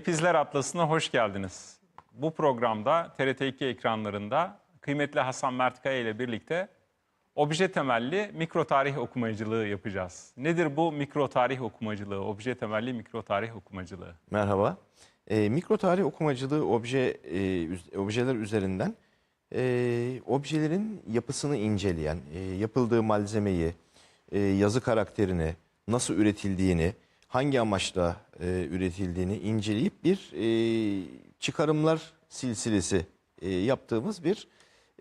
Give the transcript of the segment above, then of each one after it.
Kayıp İzler Atlası'na hoş geldiniz. Bu programda TRT2 ekranlarında kıymetli Hasan Mertkaya ile birlikte obje temelli mikro tarih okumacılığı yapacağız. Nedir bu mikro tarih okumacılığı, obje temelli mikro tarih okumacılığı? Merhaba. E, mikro tarih okumacılığı obje e, objeler üzerinden e, objelerin yapısını inceleyen, e, yapıldığı malzemeyi, e, yazı karakterini, nasıl üretildiğini, hangi amaçla e, üretildiğini inceleyip bir e, çıkarımlar silsilesi e, yaptığımız bir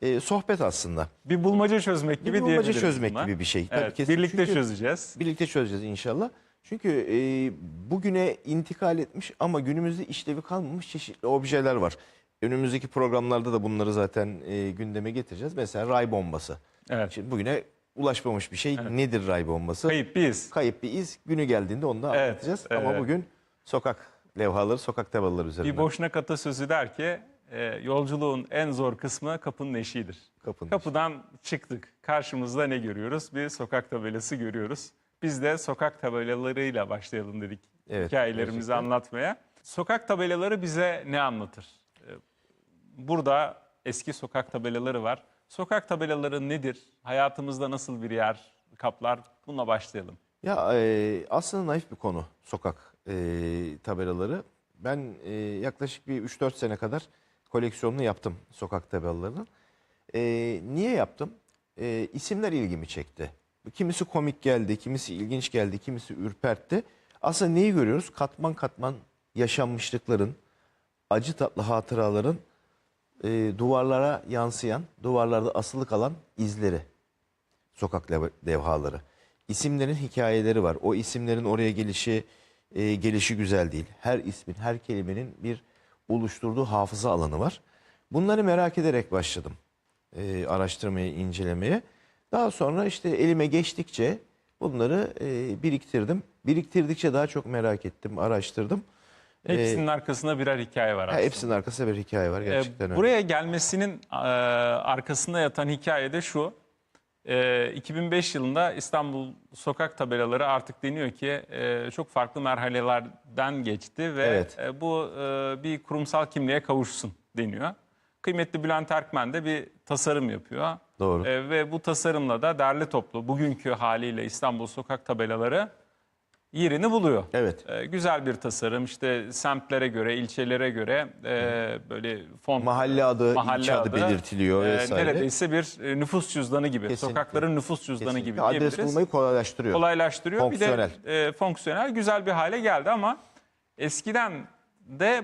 e, sohbet aslında. Bir bulmaca çözmek gibi Bir bulmaca çözmek buna. gibi bir şey. Tabii Evet, kesin. birlikte Çünkü- çözeceğiz. Birlikte çözeceğiz inşallah. Çünkü e, bugüne intikal etmiş ama günümüzde işlevi kalmamış çeşitli objeler var. Önümüzdeki programlarda da bunları zaten e, gündeme getireceğiz. Mesela ray bombası. Evet. Şimdi bugüne ulaşmamış bir şey. Nedir ray bombası? Kayıp bir iz. Kayıp bir iz. Günü geldiğinde onu da Evet, anlatacağız. Ama evet. bugün sokak levhaları, sokak tabelaları üzerinden. Bir boşnak atasözü der ki e, yolculuğun en zor kısmı kapının eşiğidir. Kapının Kapıdan çıktık. Karşımızda ne görüyoruz? Bir sokak tabelası görüyoruz. Biz de sokak tabelalarıyla başlayalım dedik Evet, hikayelerimizi gerçekten. anlatmaya. Sokak tabelaları bize ne anlatır? Ee, Burada eski sokak tabelaları var. Sokak tabelaları nedir? Hayatımızda nasıl bir yer kaplar? Bununla başlayalım. Ya e, aslında naif bir konu sokak e, tabelaları. Ben e, yaklaşık bir 3-4 sene kadar koleksiyonunu yaptım sokak tabelalarının. E, niye yaptım? E, isimler ilgimi çekti. Kimisi komik geldi, kimisi ilginç geldi, kimisi ürpertti. Aslında neyi görüyoruz? Katman katman yaşanmışlıkların, acı tatlı hatıraların e, duvarlara yansıyan, duvarlarda asılı kalan izleri sokak levhaları. İsimlerin hikayeleri var. O isimlerin oraya gelişi e, gelişi güzel değil. Her ismin, her kelimenin bir oluşturduğu hafıza alanı var. Bunları merak ederek başladım e, araştırmaya, incelemeye. Daha sonra işte elime geçtikçe bunları e, biriktirdim. Biriktirdikçe daha çok merak ettim, araştırdım. Hepsinin arkasında birer hikaye var aslında. hepsinin arkasında bir hikaye var Ee, gerçekten öyle. Buraya gelmesinin e, arkasında yatan hikaye de şu. Ee, 2005 yılında İstanbul sokak tabelaları artık deniyor ki e, çok farklı merhalelerden geçti ve Evet. e, bu e, bir kurumsal kimliğe kavuşsun deniyor. Kıymetli Bülent Erkmen de bir tasarım yapıyor. Doğru. E, ve bu tasarımla da derli toplu bugünkü haliyle İstanbul sokak tabelaları yerini buluyor. Evet. E, güzel bir tasarım işte semtlere göre, ilçelere göre e, böyle font Mahalle adı, mahalle ilçe adı, belirtiliyor e, vesaire. neredeyse bir e, nüfus cüzdanı gibi. Kesinlikle. Sokakların nüfus cüzdanı Kesinlikle. gibi Adres diyebiliriz. bulmayı kolaylaştırıyor. Kolaylaştırıyor. Fonksiyonel. Bir de e, fonksiyonel güzel bir hale geldi ama eskiden de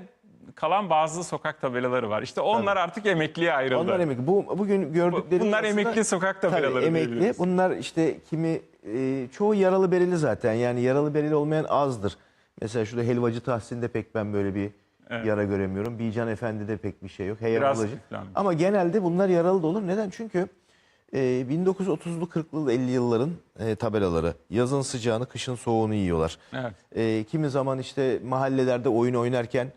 kalan bazı sokak tabelaları var. İşte onlar artık emekliye ayrıldı. Onlar emekli. Bu bugün gördüklerimiz Bunlar emekli sokak Tabii, tabelaları emekli. diyebiliriz. Bunlar işte kimi e, çoğu yaralı bereli zaten. Yani yaralı bereli olmayan azdır. Mesela şurada helvacı Tahsin'de pek ben böyle bir yara göremiyorum. Bican Efendi'de pek bir şey yok. Hey Biraz yabalacı. üflenmiş. Ama genelde bunlar yaralı da olur. Neden? Çünkü e, 1930'lu 40'lı 50 yılların e, tabelaları. Yazın sıcağını, kışın soğuğunu yiyorlar. Evet. E, kimi zaman işte mahallelerde oyun oynarken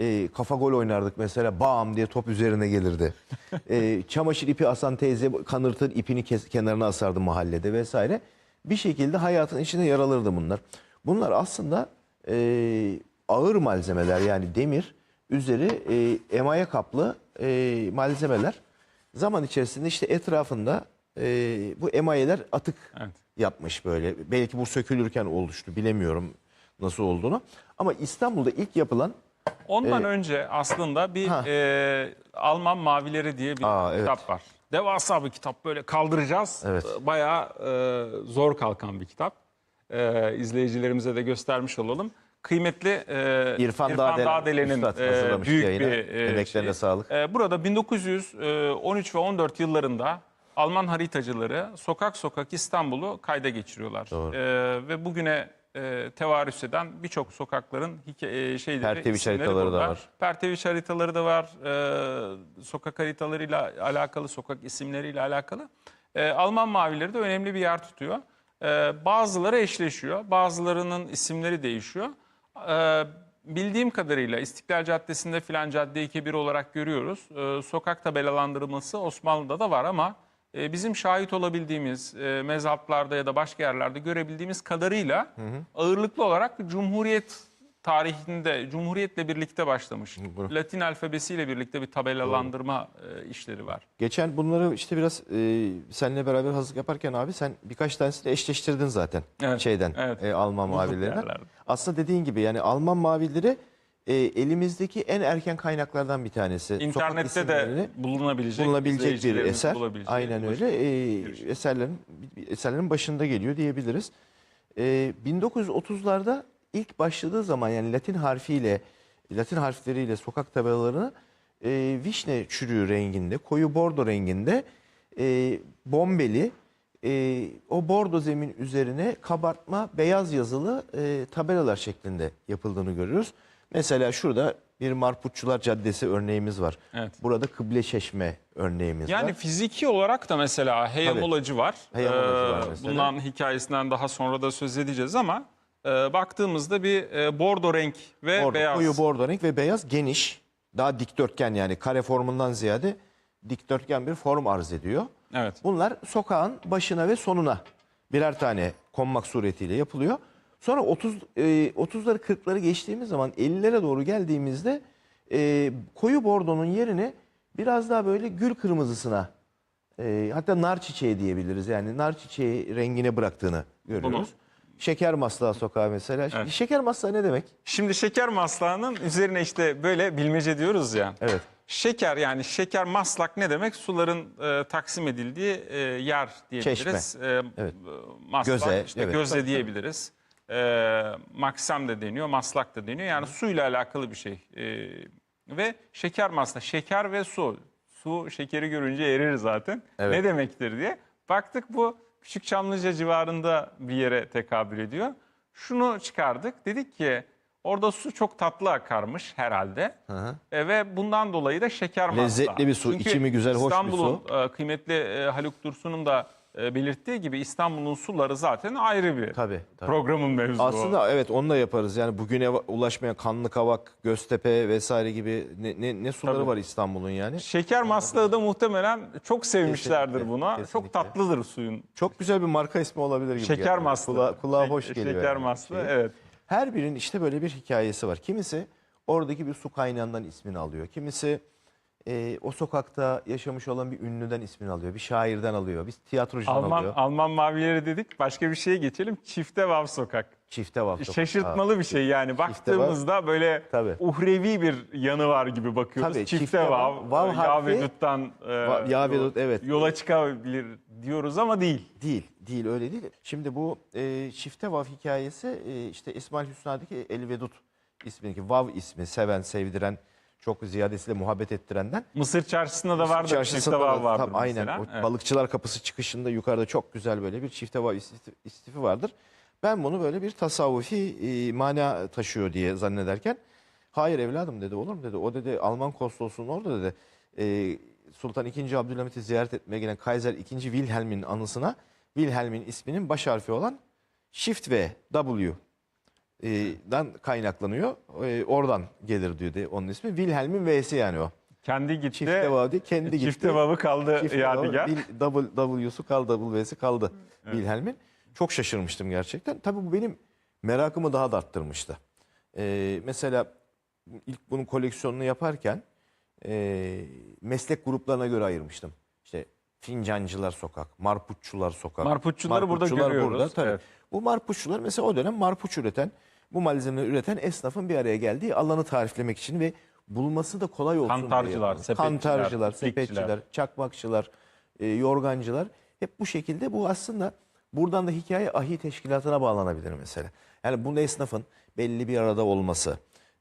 e, kafa gol oynardık mesela bam diye top üzerine gelirdi. E, çamaşır ipi asan teyze kanırtır ipini kes- kenarına asardı mahallede vesaire. Bir şekilde hayatın içine yer alırdı bunlar. Bunlar aslında e, ağır malzemeler yani demir üzeri e, emaye kaplı e, malzemeler. Zaman içerisinde işte etrafında e, bu emayeler atık Evet. yapmış böyle. Belki bu sökülürken oluştu bilemiyorum nasıl olduğunu. Ama İstanbul'da ilk yapılan Ondan önce aslında bir Ee, Ha. e, Alman Mavileri diye bir Aa, evet. kitap var. Devasa bir kitap böyle kaldıracağız. Evet. E, Bayağı e, zor kalkan bir kitap. E, izleyicilerimize de göstermiş olalım. Kıymetli e, İrfan Dağdelen, Dağdelen'in Üstad e, büyük yayına. bir e, Emeklerine sağlık. E, burada 1913 ve 14 yıllarında Alman haritacıları sokak sokak İstanbul'u kayda geçiriyorlar. Doğru. E, ve bugüne e, tevarüs eden birçok sokakların hikaye, şeyleri, Perteviç isimleri haritaları da burada. var. Perteviç haritaları da var. Ee, sokak haritalarıyla alakalı, sokak isimleriyle alakalı. Ee, Alman mavileri de önemli bir yer tutuyor. Ee, bazıları eşleşiyor. Bazılarının isimleri değişiyor. Ee, bildiğim kadarıyla İstiklal Caddesi'nde filan cadde 2-1 olarak görüyoruz. Ee, sokak tabelalandırılması Osmanlı'da da var ama e, bizim şahit olabildiğimiz e, mezaplarda ya da başka yerlerde görebildiğimiz kadarıyla ağırlıklı olarak Cumhuriyet tarihinde Cumhuriyet'le birlikte başlamış. Buyurun. Latin alfabesiyle birlikte bir tabelalandırma e, işleri var. Geçen bunları işte biraz e, seninle beraber hazırlık yaparken abi sen birkaç tanesini eşleştirdin zaten Evet, şeyden evet. e, Alman yerlerde. Aslında dediğin gibi yani Alman mavilleri e, elimizdeki en erken kaynaklardan bir tanesi. İnternette de bulunabilecek, bulunabilecek bir eser. Aynen öyle. E, şey. eserlerin eserlerin başında geliyor diyebiliriz. E, 1930'larda ilk başladığı zaman yani Latin harfiyle Latin harfleriyle sokak tabelalarını e, vişne çürüğü renginde, koyu bordo renginde e, bombeli e, o bordo zemin üzerine kabartma beyaz yazılı e, tabelalar şeklinde yapıldığını görüyoruz. Mesela şurada bir Marputçular Caddesi örneğimiz var. Evet. Burada Kıble Çeşme örneğimiz Yani var. fiziki olarak da mesela heyamolacı var. Heyamolacı var Ee, mesela. Bundan hikayesinden daha sonra da söz edeceğiz ama e, baktığımızda bir e, bordo renk ve Bordo, beyaz. Koyu bordo renk ve beyaz geniş. Daha dikdörtgen yani kare formundan ziyade dikdörtgen bir form arz ediyor. Evet. Bunlar sokağın başına ve sonuna birer tane konmak suretiyle yapılıyor. Sonra 30 e, 30'ları 40'ları geçtiğimiz zaman 50'lere doğru geldiğimizde e, koyu bordonun yerine biraz daha böyle gül kırmızısına e, hatta nar çiçeği diyebiliriz. Yani nar çiçeği rengine bıraktığını görüyoruz. Bunu- Şeker maslağı sokağı mesela. Evet. Şeker maslağı ne demek? Şimdi şeker maslağının üzerine işte böyle bilmece diyoruz ya. Evet. Şeker yani şeker maslak ne demek? Suların e, taksim edildiği e, yer diyebiliriz. E, Evet. Maslak Göze, işte evet. göze diyebiliriz. E, maksam da deniyor, maslak da deniyor. Yani suyla alakalı bir şey. E, ve şeker maslak, şeker ve su. Su şekeri görünce erir zaten. Evet. Ne demektir diye. Baktık bu Küçük Çamlıca civarında bir yere tekabül ediyor. Şunu çıkardık. Dedik ki orada su çok tatlı akarmış herhalde. hı. E, ve bundan dolayı da şeker maslağı. Lezzetli bir su, Çünkü içimi güzel, hoş bir İstanbul'un e, kıymetli e, Haluk Dursun'un da e, belirttiği gibi İstanbul'un suları zaten ayrı bir Tabii, tabii. programın mevzu. Aslında evet onu da yaparız. Yani bugüne ulaşmayan Kanlı Kavak, Göztepe vesaire gibi ne, ne, ne suları Tabii. var İstanbul'un yani. Şeker maslağı da muhtemelen çok sevmişlerdir Kesinlikle, buna. kesinlikle. Çok tatlıdır suyun. Çok güzel bir marka ismi olabilir gibi. Şeker geliyor. maslağı. Kulağa, kulağa hoş geliyor. Şeker yani maslağı şey. evet. Her birinin işte böyle bir hikayesi var. Kimisi oradaki bir su kaynağından ismini alıyor. Kimisi e, o sokakta yaşamış olan bir ünlüden ismini alıyor. Bir şairden alıyor. Bir tiyatrocudan Alman alıyor. Alman mavileri dedik. Başka bir şeye geçelim. Çifte Vav Sokak. Çifte var. sokak. Şaşırtmalı bir şey yani. Baktığımızda böyle Tabii. uhrevi bir yanı var gibi bakıyoruz. Tabii, çifte, çifte Vav, vav. Vav Yağ harfi- ve Dut'tan e, Va- Yağ ve yol- Dut, evet. yola çıkabilir diyoruz ama değil. Değil, değil öyle değil. Şimdi bu e, çifte vav hikayesi e, işte İsmail Hüsna'daki El Vedud ismindeki vav ismi seven, sevdiren, çok ziyadesiyle muhabbet ettirenden. Mısır çarşısında da vardır. Çarşısında çifte Vav da- vardır tam aynen o Evet. balıkçılar kapısı çıkışında yukarıda çok güzel böyle bir çifte vav istifi, istifi vardır. Ben bunu böyle bir tasavvufi e, mana taşıyor diye zannederken hayır evladım dedi olur mu dedi. O dedi Alman konsolosunun orada dedi e, Sultan II. Abdülhamit'i ziyaret etmeye gelen Kaiser II. Wilhelm'in anısına Wilhelm'in isminin baş harfi olan Shift V W dan kaynaklanıyor. E, oradan gelir diyordu onun ismi. Wilhelm'in V'si yani o. Kendi gitti. Çifte vav değil kendi gitti. Çifte Vav'ı kaldı Çift yadigar. Bil- double W'su kaldı, W'si kaldı Wilhelm'in. Çok şaşırmıştım gerçekten. Tabii bu benim merakımı daha da arttırmıştı. Ee, mesela ilk bunun koleksiyonunu yaparken e, meslek gruplarına göre ayırmıştım. İşte fincancılar sokak, marputçular sokak. Marputçuları burada görüyoruz, tabii. evet. Bu marputçular mesela o dönem marpuç üreten, bu malzemeleri üreten esnafın bir araya geldiği alanı tariflemek için ve bulması da kolay olsun diye Kantarcılar, yapılmış. sepetçiler, Kantarcılar, iplikçiler. sepetçiler, çakmakçılar, e, yorgancılar hep bu şekilde bu aslında buradan da hikaye ahi teşkilatına bağlanabilir mesela. Yani bu esnafın belli bir arada olması,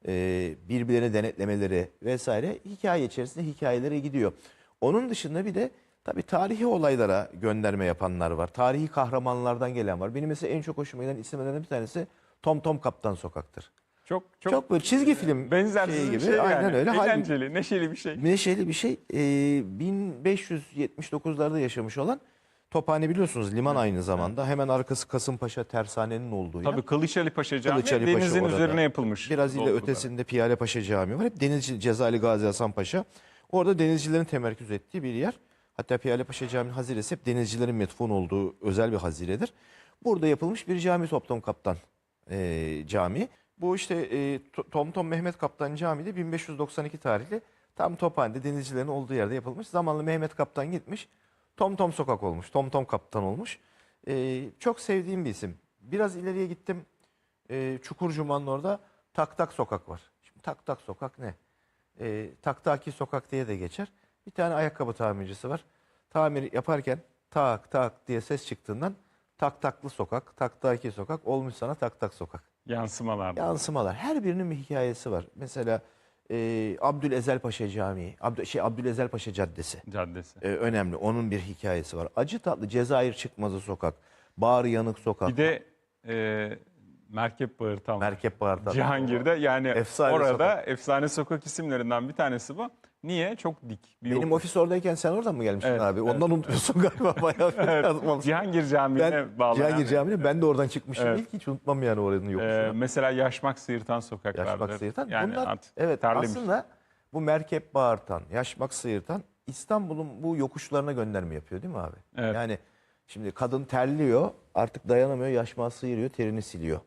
e, birbirlerini denetlemeleri vesaire hikaye içerisinde hikayelere gidiyor. Onun dışında bir de tabii tarihi olaylara gönderme yapanlar var. Tarihi kahramanlardan gelen var. Benim mesela en çok hoşuma giden isimlerden bir tanesi Tom Tom Kaptan Sokaktır. Çok çok, Çok, böyle çizgi film benzersiz şeyi bir gibi. şey Aynen yani. öyle. Halbuki- Eğlenceli, neşeli bir şey. Neşeli bir şey. Ee, 1579'larda yaşamış olan Tophane biliyorsunuz liman aynı zamanda. Hemen arkası Kasımpaşa tersanenin olduğu yer. Tabii Kılıç Ali Paşa Camii Kılıç Ali Paşa denizin orada. üzerine yapılmış. Biraz ile ötesinde Piyale Paşa Camii var. Hep Denizci Cezali Gazi Hasan Paşa. Orada denizcilerin temerküz ettiği bir yer. Hatta Piyale Paşa Camii haziresi hep denizcilerin metfun olduğu özel bir haziredir. Burada yapılmış bir cami Toptom Kaptan e, cami. Bu işte e, To- Tom Tom Mehmet Kaptan Camii de 1592 tarihli tam Tophane'de denizcilerin olduğu yerde yapılmış. Zamanlı Mehmet Kaptan gitmiş. Tom Tom Sokak olmuş. Tom Tom Kaptan olmuş. E, çok sevdiğim bir isim. Biraz ileriye gittim. E, Çukurcuma'nın orada Tak Tak Sokak var. Şimdi Tak Tak Sokak ne? E, Taktaki Sokak diye de geçer. Bir tane ayakkabı tamircisi var. Tamir yaparken tak tak diye ses çıktığından tak taklı sokak, tak taki sokak olmuş sana tak tak sokak. Yansımalar. Yansımalar. Her birinin bir hikayesi var. Mesela e, Abdülezel Paşa Camii, Abdü, şey Abdülezel Paşa Caddesi Caddesi. e, önemli. Onun bir hikayesi var. Acı tatlı Cezayir Çıkmazı Sokak, Bağrı Yanık Sokak, Bir de e, Merkep Bağırtan. Merkep Bağır'da. Cihangir'de yani Efsane orada sokak. efsane sokak isimlerinden bir tanesi bu. Niye? Çok dik. Bir Benim yokuş. ofis oradayken sen oradan mı gelmiştin Evet, abi? evet. Ondan unutuyorsun galiba bayağı bir yazmamışsın. Cihangir Camii'ne bağlayan. Cihangir Camii'ne ben de oradan çıkmışım. Evet. İlk hiç unutmam yani oranın yokuşunu. mesela Yaşmak Sıyırtan Sokak Yaşmak sıyırtan. Yani Bunlar at- evet terlemiş. aslında bu merkep bağırtan, yaşmak sıyırtan İstanbul'un bu yokuşlarına gönderme yapıyor değil mi abi? Evet. Yani şimdi kadın terliyor artık dayanamıyor yaşmağı sıyırıyor terini siliyor.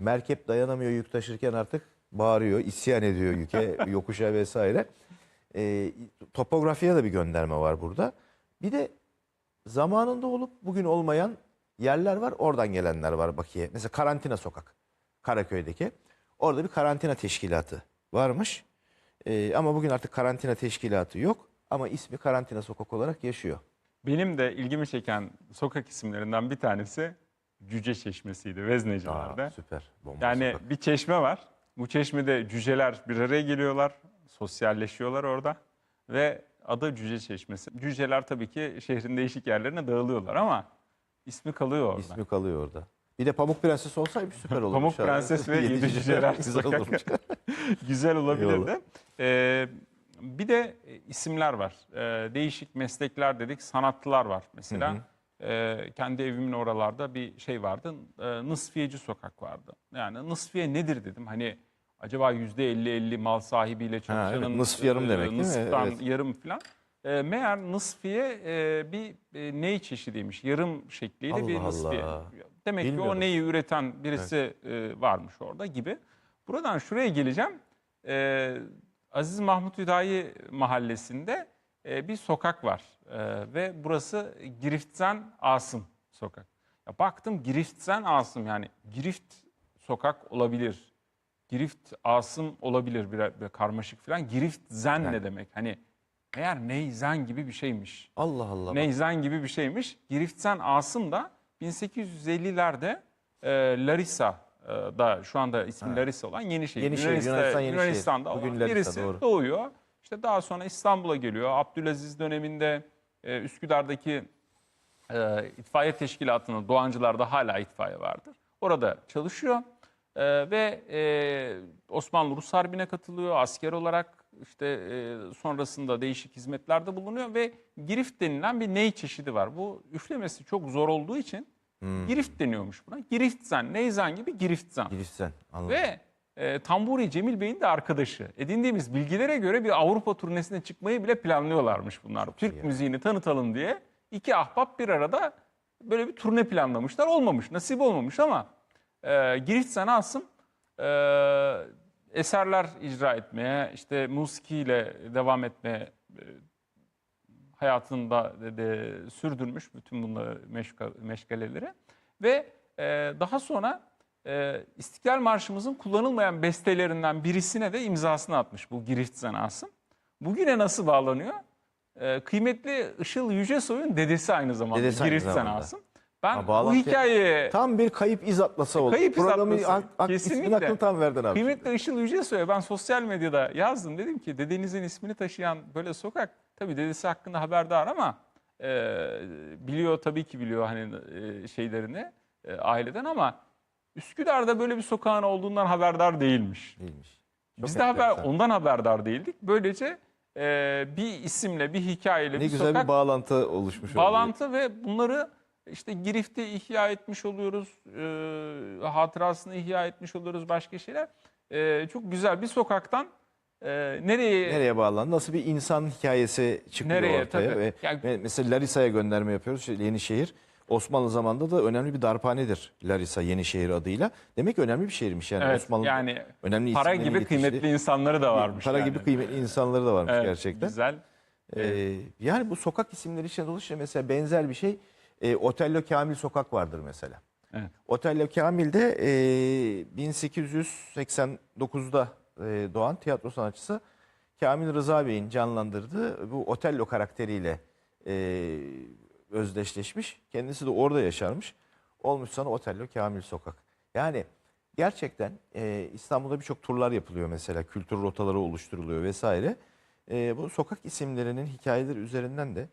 Merkep dayanamıyor yük taşırken artık bağırıyor isyan ediyor yüke yokuşa vesaire. Ee, topografiye de bir gönderme var burada. Bir de zamanında olup bugün olmayan yerler var. Oradan gelenler var Bakü'ye. Mesela karantina sokak. Karaköy'deki. Orada bir karantina teşkilatı varmış. Ee, ama bugün artık karantina teşkilatı yok. Ama ismi karantina sokak olarak yaşıyor. Benim de ilgimi çeken sokak isimlerinden bir tanesi Cüce Çeşmesi'ydi Vezneciler'de. Aa, süper. Bomba Yani sokak. bir çeşme var. Bu çeşmede cüceler bir araya geliyorlar. Sosyalleşiyorlar orada. Ve adı Cüce Çeşmesi. Cüceler tabii ki şehrin değişik yerlerine dağılıyorlar ama ismi kalıyor orada. İsmi kalıyor orada. Bir de Pamuk Prenses olsaydı süper olurmuş. Pamuk abi. Prenses ve Yedi Cüceler Güzel olurmuş. Güzel olabilirdi. Ee, bir de isimler var. Ee, değişik meslekler dedik. Sanatlılar var mesela. Ee, kendi evimin oralarda bir şey vardı. Ee, Nısfiyeci sokak vardı. Yani nısfiye nedir dedim. Hani acaba yüzde 50-50 mal sahibiyle çalışanın evet. Nısf yarım e, demek değil mi? Evet. yarım falan. Ee, meğer nısfiye e, bir e, ney çeşidiymiş. Yarım şekliyle bir Allah nısfiye. Allah. Demek ki o neyi üreten birisi e, varmış orada gibi. Buradan şuraya geleceğim. Ee, Aziz Mahmut Hüdayi mahallesinde e, bir sokak var. E, ve burası Giriftsen Asım sokak. Ya baktım Giriftsen Asım yani Girift sokak olabilir. Girift Asım olabilir bir, bir karmaşık falan. Girift Zen ne demek? Hani meğer Neyzen gibi bir şeymiş. Allah Allah. Neyzen gibi bir şeymiş. Giriftsen Asım da 1850'lerde e, Larissa'da şu anda ismi Larissa olan Yenişehir. Yenişehir, Yunanistan- Yunanistan Yenişehir. Yunanistan'da Bugün olan Larissa, birisi doğru. doğuyor. İşte daha sonra İstanbul'a geliyor. Abdülaziz döneminde e, Üsküdar'daki e, itfaiye teşkilatının Doğancılar'da hala itfaiye vardır. Orada çalışıyor E, ve e, Osmanlı Rus Harbi'ne katılıyor asker olarak işte e, sonrasında değişik hizmetlerde bulunuyor ve girift denilen bir ney çeşidi var. Bu üflemesi çok zor olduğu için girift deniyormuş buna. Giriftsen, neyzen gibi giriftsen. Girişsen. Anladım. Ve e, Tamburi Cemil Bey'in de arkadaşı. Edindiğimiz bilgilere göre bir Avrupa turnesine çıkmayı bile planlıyorlarmış bunlar. Türk iyi. müziğini tanıtalım diye. İki ahbap bir arada böyle bir turne planlamışlar. Olmamış, nasip olmamış ama e, Giriftsen Asım e, eserler icra etmeye, işte musikiyle devam etmeye e, hayatında de, de sürdürmüş bütün bunları meşga, meşgaleleri ve e, daha sonra e, İstiklal Marşımızın kullanılmayan bestelerinden birisine de imzasını atmış bu Girift Zanasım. Bugüne nasıl bağlanıyor? E, kıymetli Işıl Yücesoy'un dedesi aynı zamanda Dedesi Girift. Zanasım. Ben Ha, bu bağlantı- hikayeye Tam bir kayıp iz atlası oldu. Kayıp iz Programı atlası. ak- ak- ismin Kesinlikle. hakkını tam verdin abi. Kıymetli Işıl Yücesoy'a ben sosyal medyada yazdım. Dedim ki dedenizin ismini taşıyan böyle sokak tabii dedesi hakkında haberdar ama e, biliyor tabii ki biliyor hani e, şeylerini e, aileden ama Üsküdar'da böyle bir sokağın olduğundan haberdar değilmiş. Değilmiş. Çok Biz de haber, enteresan. ondan haberdar değildik. Böylece e, bir isimle, bir hikayeyle, Ne bir güzel sokak bir bağlantı oluşmuş oldu. bağlantı ve bunları işte Girif'te ihya etmiş oluyoruz, e, hatırasını ihya etmiş oluyoruz başka şeyler. E, çok güzel bir sokaktan e, nereye, Nereye bağlandı? Nasıl bir insan hikayesi çıkıyor Nereye, ortaya? tabii. Ve, Yani- ve mesela Larissa'ya gönderme yapıyoruz. İşte Yenişehir. Osmanlı zamanında da önemli bir darphanedir Larisa Yenişehir adıyla. Demek ki önemli bir şehirmiş yani Evet, Osmanlı. yani önemli para isimlerin gibi yetiştiği- kıymetli insanları da varmış. Para yani. gibi kıymetli insanları da varmış Evet, gerçekten. Güzel. Ee, yani bu sokak isimleri içinde dolayısıyla mesela benzer bir şey e, Otello Kamil Sokak vardır mesela. Evet. Otello Kamil de e, 1889'da e, doğan tiyatro sanatçısı Kamil Rıza Bey'in canlandırdığı bu Otello karakteriyle e, özdeşleşmiş. Kendisi de orada yaşarmış. Olmuş sana Otello Kamil Sokak. Yani gerçekten e, İstanbul'da birçok turlar yapılıyor mesela. Kültür rotaları oluşturuluyor vesaire. E, bu sokak isimlerinin hikayeleri üzerinden de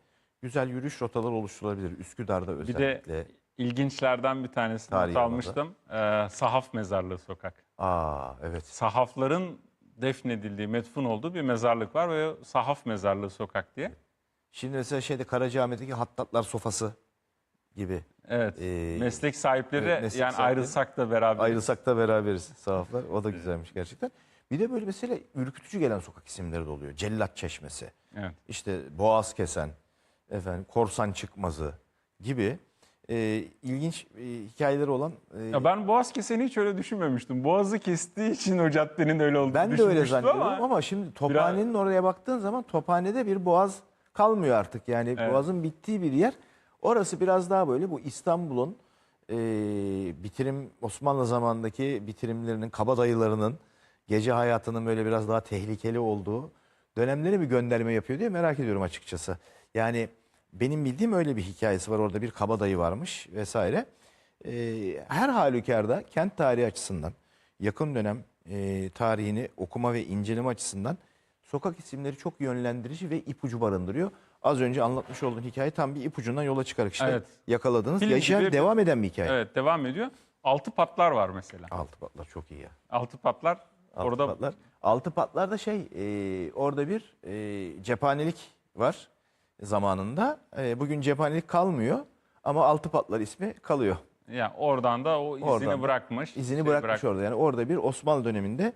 güzel yürüyüş rotaları oluşturulabilir. Üsküdar'da Bir özellikle. de ilginçlerden bir tanesini not almıştım. Ee, Sahaf Mezarlığı Sokak. Aa evet. Sahafların defnedildiği, metfun olduğu bir mezarlık var ve Sahaf Mezarlığı Sokak diye. Şimdi mesela şeyde Karacaahmet'teki Hattatlar Sofası gibi. Evet. Ee, meslek sahipleri evet, meslek yani sahipleri. ayrılsak da beraber. Ayrılsak da beraberiz sahaflar. O da güzelmiş gerçekten. Bir de böyle mesela ürkütücü gelen sokak isimleri de oluyor. Cellat Çeşmesi, Evet. işte Boğaz Kesen, efendim Korsan Çıkmazı gibi e, ilginç e, hikayeleri olan e, Ya ben Boğaz keseni hiç öyle düşünmemiştim. Boğazı kestiği için o caddenin öyle olduğunu Ben de öyle zannediyorum ama, şimdi Tophane'nin oraya baktığın zaman Tophane'de bir boğaz kalmıyor artık. Yani boğazın bittiği bir yer. Orası biraz daha böyle bu İstanbul'un e, bitirim Osmanlı zamanındaki bitirimlerinin, kabadayılarının gece hayatının böyle biraz daha tehlikeli olduğu dönemleri bir gönderme yapıyor diye merak ediyorum açıkçası. Yani benim bildiğim öyle bir hikayesi var. Orada bir kabadayı varmış vesaire. E, her halükarda kent tarihi açısından yakın dönem e, tarihini okuma ve inceleme açısından sokak isimleri çok yönlendirici ve ipucu barındırıyor. Az önce anlatmış olduğun hikaye tam bir ipucundan yola çıkarak işte Evet. yakaladınız. Film Yaşayan gibi devam eden bir hikaye. Evet devam ediyor. Altı patlar var mesela. Altı patlar çok iyi ya. Altı patlar Altı orada patlar. Altı patlar da şey e, orada bir e, cephanelik var zamanında. E, bugün cephanelik kalmıyor ama altı patlar ismi kalıyor. yani oradan da o izini Oradan da bırakmış. İzini şey bırakmış bırak- orada. Yani orada bir Osmanlı döneminde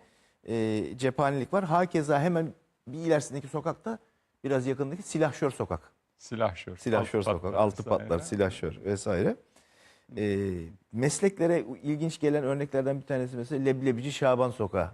e, cephanelik var. Hakeza hemen bir ilerisindeki sokakta biraz yakındaki silahşör sokak. Silahşör. Silahşör altı sokak, altı vesaire. patlar, silahşör vesaire. E, mesleklere ilginç gelen örneklerden bir tanesi mesela Leblebici Şaban Sokağı.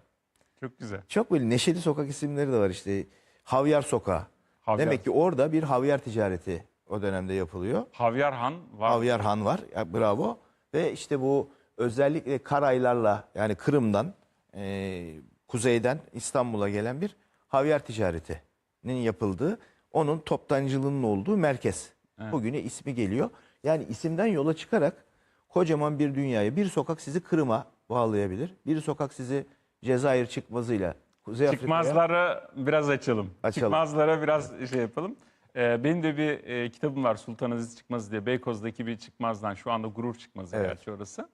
Çok güzel. Çok böyle neşeli sokak isimleri de var işte. Havyar Sokağı. Havyar. Demek ki orada bir havyar ticareti o dönemde yapılıyor. Havyar Han var. Havyar Han var. Ya, bravo. Ve işte bu özellikle Karaylarla yani Kırım'dan e, kuzeyden İstanbul'a gelen bir havyar ticaretinin yapıldığı, onun toptancılığının olduğu merkez. Bugüne ismi geliyor. Yani isimden yola çıkarak kocaman bir dünyaya bir sokak sizi Kırım'a bağlayabilir. Bir sokak sizi Cezayir çıkmazıyla Kuzey Afrika'ya Çıkmazları biraz açalım. Açalım. Çıkmazlara biraz şey yapalım. Ee, benim de bir e, kitabım var Sultan Aziz Çıkmazı diye. Beykoz'daki bir çıkmazdan şu anda gurur çıkmazı Evet. gerçi orası.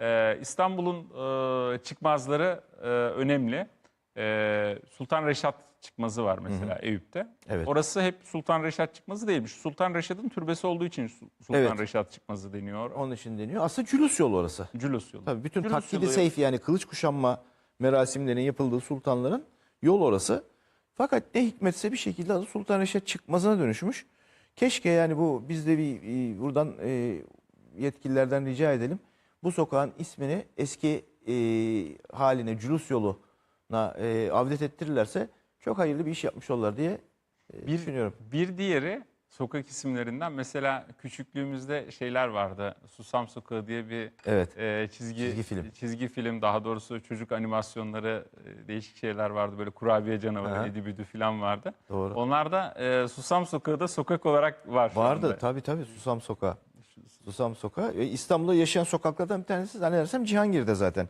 Ee, İstanbul'un e, çıkmazları e, önemli. Ee, Sultan Reşat çıkmazı var mesela Eyüp'te. Evet. Orası hep Sultan Reşat çıkmazı değilmiş. Sultan Reşat'ın türbesi olduğu için Su- Sultan Evet. Reşat çıkmazı deniyor. onun için deniyor. Aslında Cülus yolu orası. Cülus yolu. Tabii bütün Cülus takkidi yolu- seyf yani kılıç kuşanma merasimlerinin yapıldığı sultanların yol orası. Fakat ne hikmetse bir şekilde adı Sultan Reşat çıkmazına dönüşmüş. Keşke yani bu biz de bir e, buradan e, yetkililerden rica edelim. Bu sokağın ismini eski e, haline Cülus yoluna e, avdet ettirirlerse çok hayırlı bir iş yapmış olurlar diye e, Bir- düşünüyorum. Bir diğeri sokak isimlerinden mesela küçüklüğümüzde şeyler vardı. Susam Sokağı diye bir Evet. e, çizgi, Çizgi film. çizgi film daha doğrusu çocuk animasyonları e, değişik şeyler vardı. Böyle kurabiye canavarı, Aha. Edi Büdü falan vardı. Doğru. Onlar da e, Susam Sokağı da sokak olarak var şu Vardı anda. tabii tabii Susam Sokağı. Susam Sokağı. E, İstanbul'da yaşayan sokaklardan bir tanesi zannedersem Cihangir'de zaten.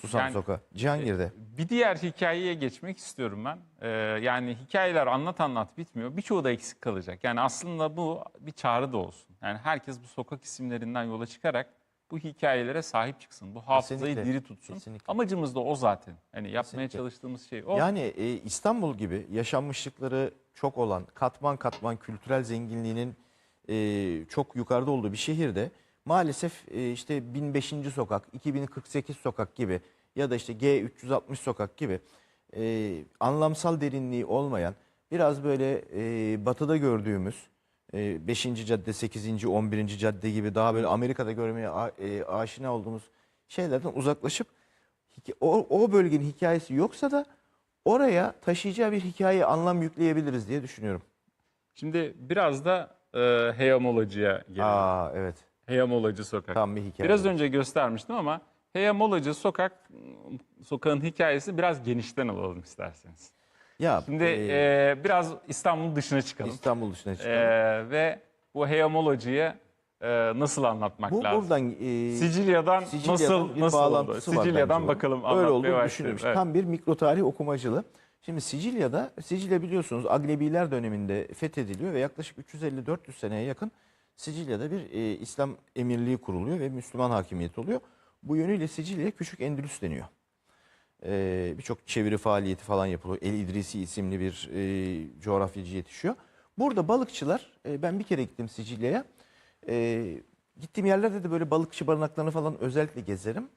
Susam Yani- Sokağı. Cihangir'de. Bir diğer hikayeye geçmek istiyorum ben. Ee, yani hikayeler anlat anlat bitmiyor. Birçoğu da eksik kalacak. Yani aslında bu bir çağrı da olsun. Yani herkes bu sokak isimlerinden yola çıkarak bu hikayelere sahip çıksın. Bu hafızayı Kesinlikle. diri tutsun. Kesinlikle. Amacımız da o zaten. Yani yapmaya Kesinlikle. çalıştığımız şey o. Yani e, İstanbul gibi yaşanmışlıkları çok olan, katman katman kültürel zenginliğinin e, çok yukarıda olduğu bir şehirde maalesef e, işte 1005. sokak, 2048 sokak gibi ya da işte G360 sokak gibi e, anlamsal derinliği olmayan, biraz böyle e, batıda gördüğümüz 5. cadde, 8. 11. cadde gibi daha böyle Amerika'da görmeye a- e, aşina olduğumuz şeylerden uzaklaşıp o, o bölgenin hikayesi yoksa da oraya taşıyacağı bir hikaye anlam yükleyebiliriz diye düşünüyorum. Şimdi biraz da e, Heyamolacı'ya gelelim. Aa evet. Heyamolacı sokak. Tam bir hikaye. Biraz önce göstermiştim ama Heyamolacı sokak sokağın hikayesi biraz genişten alalım isterseniz. ya Şimdi e, e, biraz İstanbul dışına çıkalım. İstanbul dışına E, çıkalım. ve bu Heyamolacı'yı e, nasıl anlatmak Bu lazım? buradan e, Sicilya'dan, Sicilya'dan nasıl nasıl oldu? Sicilya'dan bakalım Öyle olduğunu düşünülmüş. Evet. Tam bir mikro tarih okumacılığı. Şimdi Sicilya'da, Sicilya biliyorsunuz Aglebiler döneminde fethediliyor ve yaklaşık 350-400 seneye yakın Sicilya'da bir e, İslam emirliği kuruluyor ve Müslüman hakimiyeti oluyor. Bu yönüyle Sicilya Küçük Endülüs deniyor. E, Birçok çeviri faaliyeti falan yapılıyor. El İdrisi isimli bir e, coğrafyacı yetişiyor. Burada balıkçılar, e, ben bir kere gittim Sicilya'ya. E, gittiğim yerlerde de böyle balıkçı barınaklarını falan özellikle gezerim.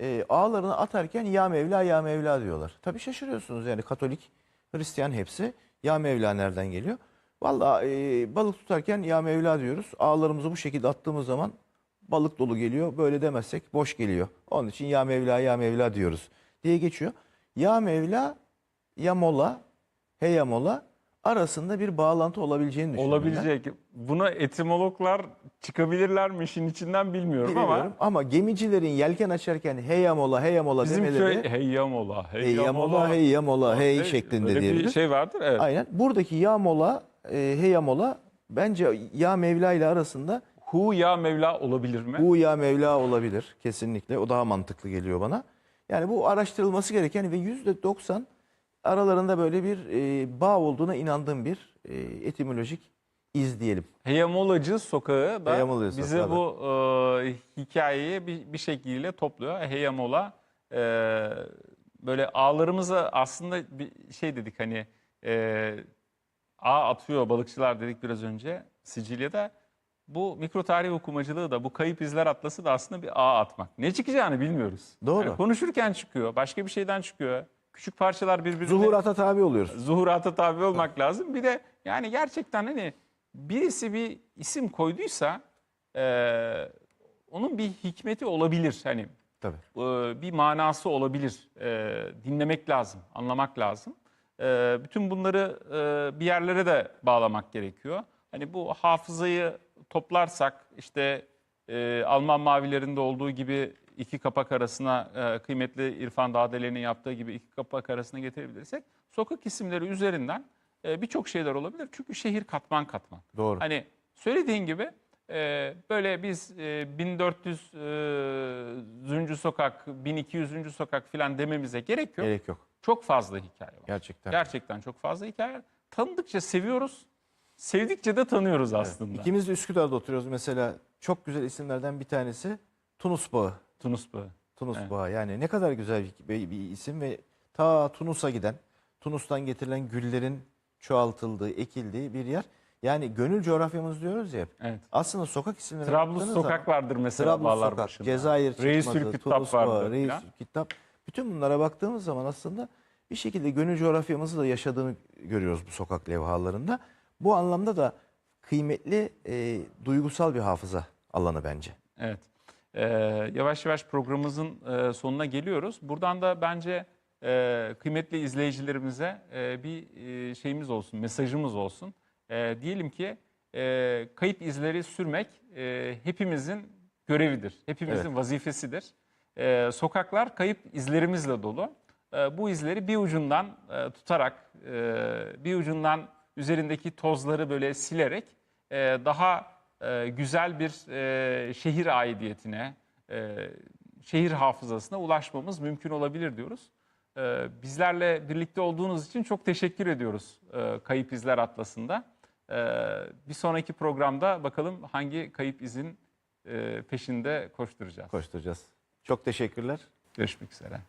E, ağlarını atarken ya Mevla ya Mevla diyorlar. Tabii şaşırıyorsunuz yani Katolik, Hristiyan hepsi. Ya Mevla nereden geliyor? Vallahi e, balık tutarken ya Mevla diyoruz. Ağlarımızı bu şekilde attığımız zaman balık dolu geliyor. Böyle demezsek boş geliyor. Onun için ya Mevla ya Mevla diyoruz diye geçiyor. Ya Mevla ya Mola he ya Mola arasında bir bağlantı olabileceğini düşünüyorum. ben. Olabilecek. Buna etimologlar çıkabilirler mi işin içinden bilmiyorum, Bilmiyorum ama ama gemicilerin yelken açarken hey ya Mola hey ya Mola bizim demeleri köy hey yamola, hey hey hey hey şeklinde öyle bir diyebiliriz. şey vardır. Evet. Aynen. Buradaki ya Mola e, hey ya Mola bence ya Mevla ile arasında Hu ya Mevla olabilir mi? bu ya Mevla olabilir kesinlikle. O daha mantıklı geliyor bana. Yani bu araştırılması gereken ve yüzde 90 aralarında böyle bir e, bağ olduğuna inandığım bir e, etimolojik iz diyelim. Heyamolacı sokağı da Heyamolacı bizi sokağı bu e, hikayeyi bir, bir şekilde topluyor. Heyamola e, böyle ağlarımıza aslında bir şey dedik hani e, ağ atıyor balıkçılar dedik biraz önce Sicilya'da. Bu mikro tarih okumacılığı da bu kayıp izler atlası da aslında bir ağ atmak. Ne çıkacağını bilmiyoruz. Doğru. Yani konuşurken çıkıyor, başka bir şeyden çıkıyor. Küçük parçalar birbirine Zuhurata tabi oluyoruz. zuhurata tabi olmak lazım. Bir de yani gerçekten hani birisi bir isim koyduysa eee, onun bir hikmeti olabilir. Hani Tabii. eee, bir manası olabilir. Eee, dinlemek lazım, anlamak lazım. Eee, bütün bunları eee, bir yerlere de bağlamak gerekiyor. Hani bu hafızayı toplarsak işte eee, Alman mavilerinde olduğu gibi iki kapak arasına eee, kıymetli İrfan Dağdeler'in yaptığı gibi iki kapak arasına getirebilirsek sokak isimleri üzerinden birçok şeyler olabilir. Çünkü şehir katman katman. Doğru. Hani söylediğin gibi e, böyle biz e, 1400 e, Sokak, 1200. sokak filan dememize gerek yok. Gerek yok. Çok fazla hikaye var. Gerçekten. Gerçekten çok fazla hikaye var. Tanıdıkça seviyoruz, sevdikçe de tanıyoruz aslında. İkimiz de Üsküdar'da oturuyoruz mesela. Çok güzel isimlerden bir tanesi Tunus Bağı. Tunus Bağı. Tunus Evet. Bağı yani ne kadar güzel bir, bir, isim ve ta Tunus'a giden, Tunus'tan getirilen güllerin çoğaltıldığı, ekildiği bir yer. Yani gönül coğrafyamız diyoruz ya. Evet. Aslında sokak isimleri Trablus Sokak zaman- vardır mesela Trablus Sokak, başında. Cezayir Reis çıkmazı, Kitap Tunus Bağı, vardır Reis filan. Kitap. Bütün bunlara baktığımız zaman aslında bir şekilde gönül coğrafyamızı da yaşadığını görüyoruz bu sokak levhalarında. Bu anlamda da kıymetli e, duygusal bir hafıza alanı bence. Evet. Ee, yavaş yavaş programımızın e, sonuna geliyoruz. Buradan da bence e, kıymetli izleyicilerimize e, bir e, şeyimiz olsun, mesajımız olsun. E, diyelim ki e, kayıp izleri sürmek e, hepimizin görevidir, hepimizin Evet. vazifesidir. E, sokaklar kayıp izlerimizle dolu. E, bu izleri bir ucundan e, tutarak, e, bir ucundan üzerindeki tozları böyle silerek e, daha e, güzel bir e, şehir aidiyetine, e, şehir hafızasına ulaşmamız mümkün olabilir diyoruz. E, bizlerle birlikte olduğunuz için çok teşekkür ediyoruz e, Kayıp İzler Atlası'nda. E, bir sonraki programda bakalım hangi kayıp izin e, peşinde koşturacağız. Koşturacağız. Çok teşekkürler. Görüşmek üzere.